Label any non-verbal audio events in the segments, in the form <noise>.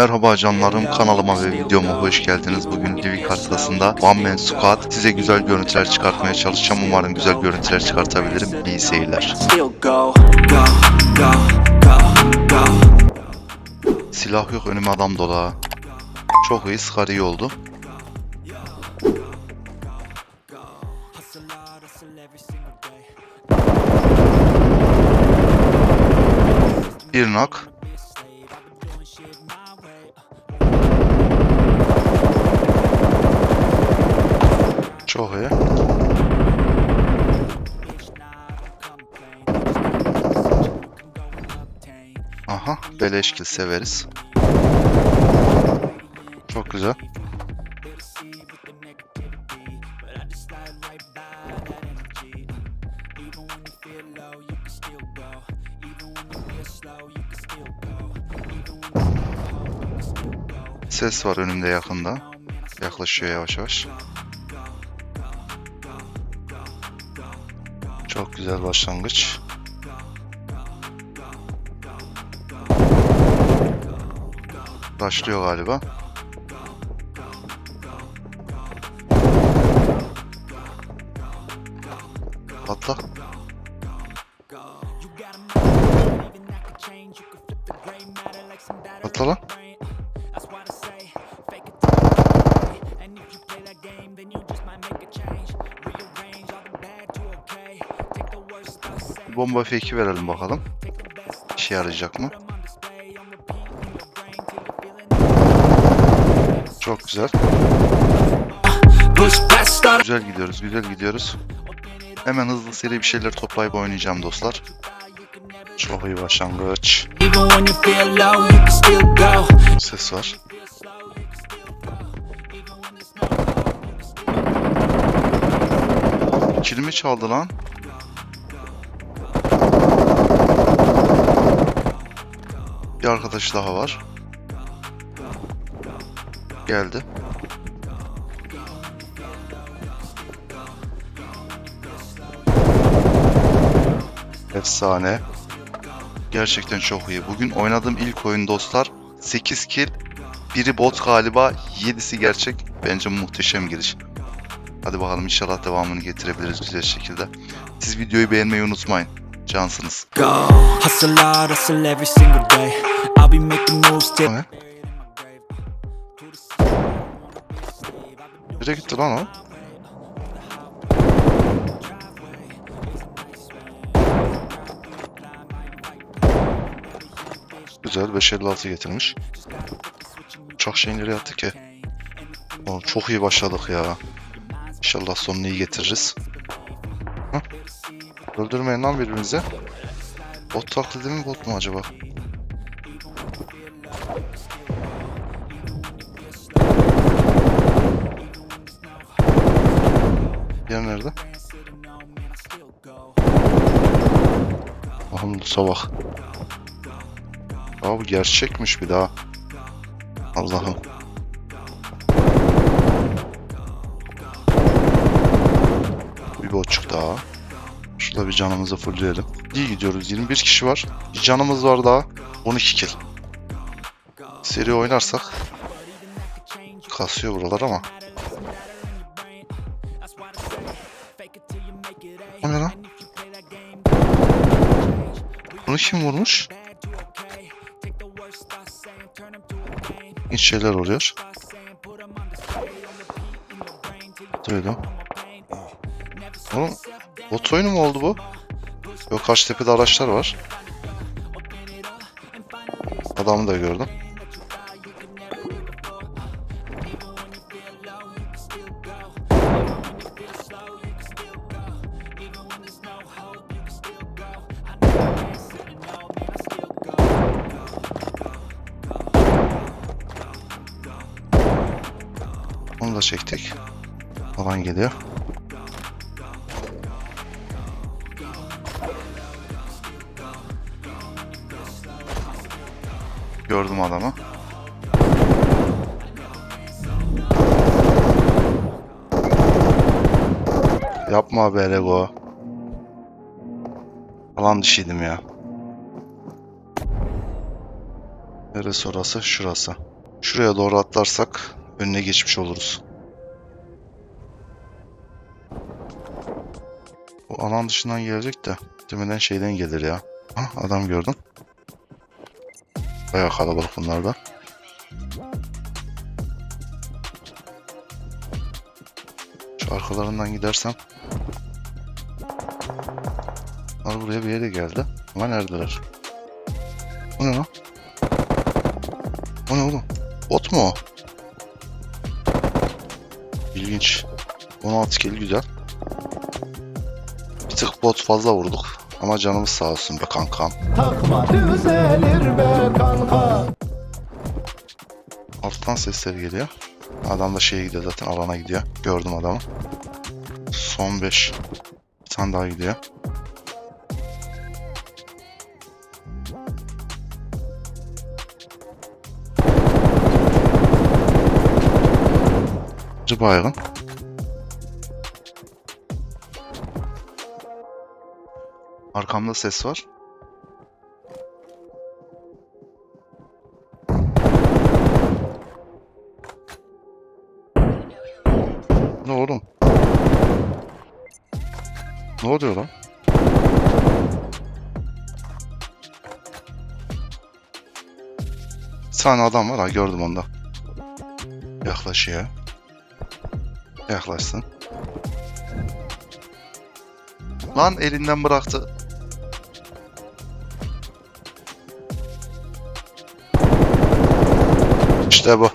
Merhaba canlarım kanalıma ve videoma hoş geldiniz. Bugün Livik haritasında One Man Squad size güzel görüntüler çıkartmaya çalışacağım. Umarım güzel görüntüler çıkartabilirim. İyi seyirler. Silah yok önüme adam dolu ha. Çok iyi sıkar iyi oldu. Bir nak. Çok iyi. Aha, beleşkil severiz. Çok güzel. Ses var önümde yakında. Yaklaşıyor yavaş yavaş. Güzel başlangıç. Başlıyor galiba. Bomba fake'i verelim bakalım. İşe yarayacak mı? Çok güzel. Güzel gidiyoruz, güzel gidiyoruz. Hemen hızlı seri bir şeyler toplayıp oynayacağım dostlar. Çok iyi başlangıç. Ses var. Kilimi çaldı lan. Bir arkadaş daha var. Geldi. Efsane. Gerçekten çok iyi. Bugün oynadığım ilk oyun dostlar 8 kill, biri bot galiba, 7'si gerçek. Bence muhteşem giriş. Hadi bakalım inşallah devamını getirebiliriz güzel şekilde. Siz videoyu beğenmeyi unutmayın. Cansınız. Go. Hustle hard, hustle every single day. I'll be making moves till? Nereye gitti lan o? Güzel 556 getirmiş. Çok şey nereye attı ki? Oğlum çok iyi başladık ya. İnşallah sonunu iyi getiririz. Öldürmeyin lan birbirinize. Bot taklidi mi bot mu acaba? Yer nerede? Ahım sabah. Aa bu gerçekmiş bir daha. Allah'ım. Bir boçuk daha. Şurada bir canımızı fullleyelim. İyi gidiyoruz. 21 kişi var. Bir canımız var daha. 12 kill. Seri oynarsak kasıyor buralar ama. O ne lan? Bunu kim vurmuş? Hiç şeyler oluyor. Duydum. Oğlum bot oyunu mu oldu bu? Yok karşı tepede araçlar var. Adamı da gördüm. Onu da çektik. Alan geliyor. Gördüm adamı. Yapma be Lego. Alan dışıydım ya. Neresi orası? Şurası. Şuraya doğru atlarsak önüne geçmiş oluruz. Bu alan dışından gelecek de muhtemelen şeyden gelir ya. Ha, adam gördüm. Bayağı kalabalık bunlar da. Şu arkalarından gidersem. Bunlar buraya bir yere geldi. Ama neredeler? Bu ne lan? O ne oğlum? Bot mu o? İlginç. 16 kill güzel. Bir tık bot fazla vurduk. Ama canımız sağ olsun be kankam. Takma düzelir be kanka Alttan sesler geliyor. Adam da şeye gidiyor zaten alana gidiyor. Gördüm adamı. Son 5. Bir tane daha gidiyor. Bir baygın. Arkamda ses var. Ne oğlum? Ne oluyor lan? Bir tane adam var ha gördüm onda. Yaklaşıyor. Yaklaşsın. Lan elinden bıraktı. İşte bu.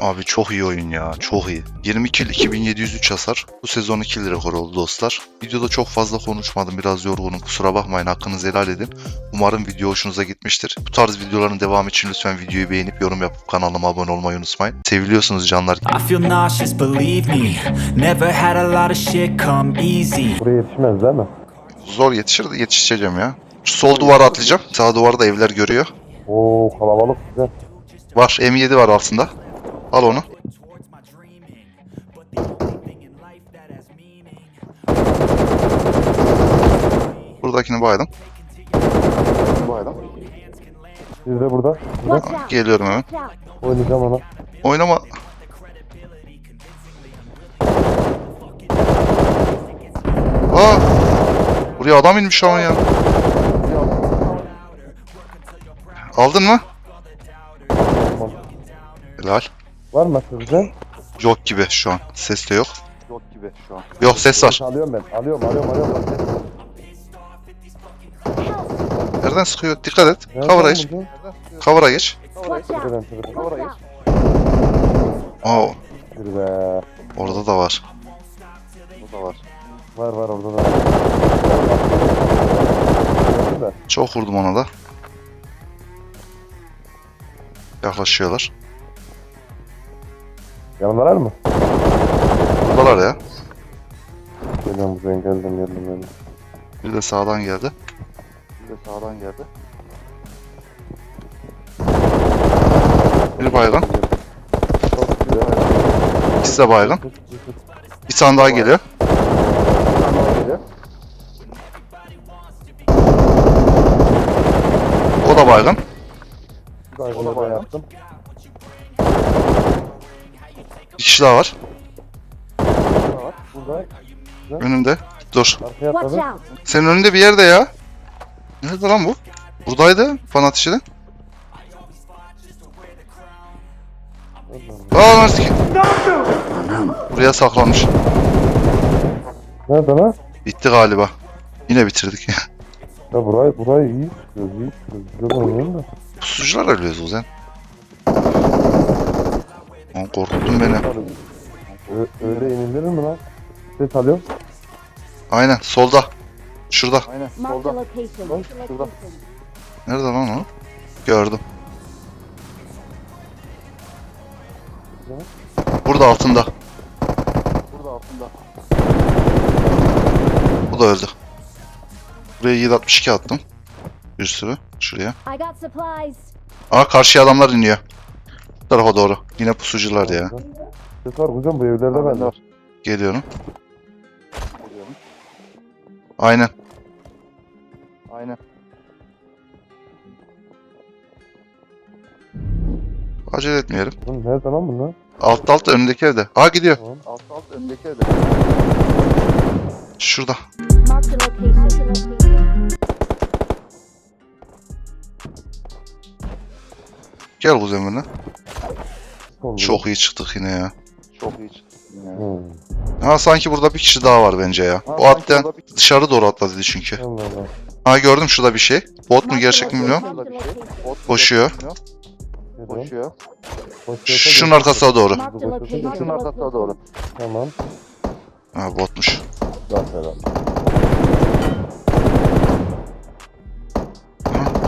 Abi çok iyi oyun ya. Çok iyi. 20 kill 2703 hasar. Bu sezon 2 rekor oldu dostlar. Videoda çok fazla konuşmadım. Biraz yorgunum. Kusura bakmayın. Hakkınızı helal edin. Umarım video hoşunuza gitmiştir. Bu tarz videoların devamı için lütfen videoyu beğenip yorum yapıp kanalıma abone olmayı unutmayın. Seviliyorsunuz canlar. I feel nauseous, believe me. Never had a lot of shit come easy. Buraya yetişmez değil mi? Zor yetişir de yetişeceğim ya. Şu sol duvara atlayacağım. Sağ duvarda evler görüyor. Oo kalabalık güzel. Var. M7 var altında. Al onu. Buradakini baydım. Baydım. Siz de burada. Out! Geliyorum hemen. Oynayacağım ona. Oynama. Aa! Buraya adam inmiş şu an ya. Aldın mı? Helal. Var mı sizde? Yok gibi şu an. Ses de yok. Yok gibi şu an. Yok ses var. Alıyorum ben. Alıyorum alıyorum alıyorum. Nereden sıkıyor? Dikkat et. Cover'a geç. Cover'a geç. Tepeden tepeden. Oo, be. orada da var. Burada var. Var var orada da. Çok vurdum ona da. Yaklaşıyorlar. Yanımdalar mı? Buradalar ya. Geldim buraya geldim geldim geldim. Bir de sağdan geldi. Bir de sağdan geldi. Bir güzel. İkisi de baygın. Bir tane daha geliyor. O da baygın. Baygını da yaptım. Bir kişi daha var. Burada. Önümde. Dur. Arkaya Watch atladı. out! Senin önünde bir yerde ya. Nerede lan bu? Buradaydı. Fan ateşi de. Aa nasıl ki? Buraya saklanmış. Nerede lan? Bitti galiba. Yine bitirdik. <laughs> Ya burayı, burayı iyi çıkıyoruz, iyi çıkıyoruz. Güzel oynuyorum da. Pusucular ölüyoruz o zaman. Lan korkuttun beni. Ö- öyle inilir mi lan? Ses alıyorum. Aynen solda. Şurada. Location. Bak, şurada. Nerede lan o? Gördüm. Burada altında. Burada altında. Bu da öldü. Buraya 762 attım. Bir sürü. Şuraya. Aa karşıya adamlar iniyor. Bu tarafa doğru. Yine pusucular ya. Ses var hocam bu evlerde bende var. Geliyorum. Aynen. Aynen. Acele etmeyelim. Oğlum nerede lan bunlar? Altta altta önündeki evde. Aa gidiyor. Tamam. Alt alt öndeki evde. Şurada. Gel kuzen. Solda. Çok iyi çıktık yine ya. Çok iyi çıktı. Yani. Hmm. Ha sanki burada bir kişi daha var bence ya. Ha, Bu atlayan bir- dışarı doğru atladı çünkü. Allah Allah. Ha gördüm şurada bir şey. Bot mu gerçek mi bilmiyorum. Koşuyor. Koşuyor. Şunun arkasına doğru. Şunun arkasına doğru. Tamam. Ha botmuş.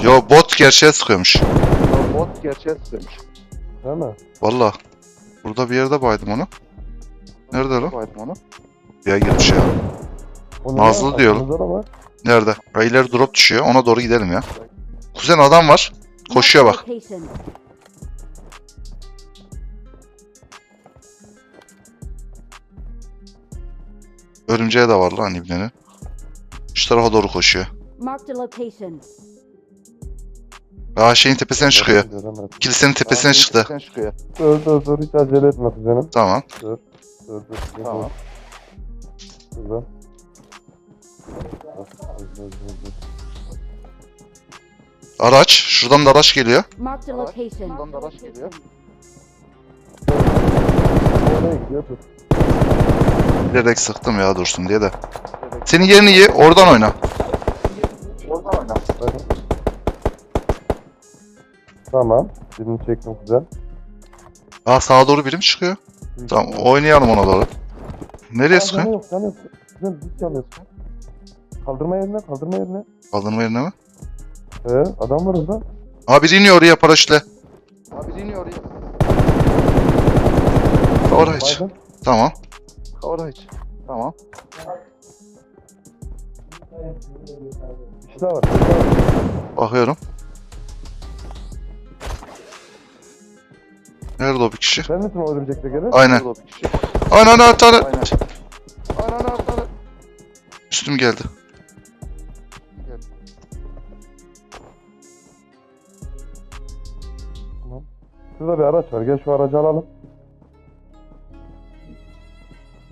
Yo bot gerçeğe sıkıyormuş. Bot gerçeğe sıkmış. Değil mi? Valla. Burada bir yerde baydım onu. Nerede lan? Koydum onu. Ya girmiş ya. Nazlı diyorum. Nerede? Ha, ileri drop düşüyor. Ona doğru gidelim ya. Kuzen adam var. Koşuyor bak. Örümceğe de var lan ibnenin. Şu tarafa doğru koşuyor. Marked a location. Aa şeyin tepesine çıkıyor. Kilisenin tepesine çıktı. Dur dur dur hiç acele etme kuzenim. Tamam. Dur dur. dur. Tamam. Dur. Araç. Şuradan da araç geliyor. Araç, location. buradan da araç geliyor. Oraya gidiyor dur. Bilerek sıktım ya dursun diye de. Senin yerini ye. Oradan oyna. Oradan oyna. Tamam. Birini çektim kuzen. Aa sağa doğru biri mi çıkıyor? Tamam oynayalım ona doğru. Nereye Aa, sıkıyor? Canı yok canı yok. Hiç canı yok. Kaldırma yerine kaldırma yerine. Kaldırma yerine mi? Ee, adam var orada. Aa biri iniyor oraya paraşütle. Abi iniyor oraya. Kavra hiç. Baydın. Tamam. Kavra hiç. Tamam. Bir şey daha var. bir şey daha var. Bakıyorum. Nerede o bir kişi? Sen misin o örümcekle gelen? Aynen. Burada bir kişi. Aynen aynen tane. Aynen. Aynen aynen. Üstüm geldi. Şurada bir araç var. Gel şu aracı alalım.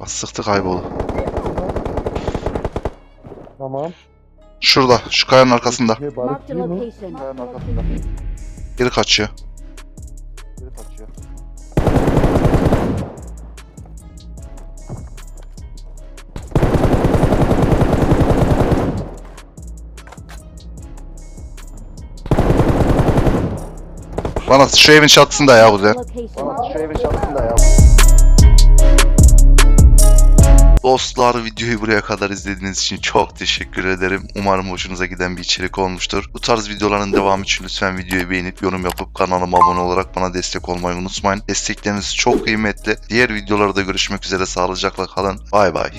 Bak sıktı kayboldu. Tamam. Şurada. Şu kayanın arkasında. Şey, barış Bana şu evin çatısında ya kuzen. Bana şu evin çatısında ya. Dostlar videoyu buraya kadar izlediğiniz için çok teşekkür ederim. Umarım hoşunuza giden bir içerik olmuştur. Bu tarz videoların devamı için lütfen videoyu beğenip yorum yapıp kanalıma abone olarak bana destek olmayı unutmayın. Destekleriniz çok kıymetli. Diğer videolarda görüşmek üzere sağlıcakla kalın. Bay bay.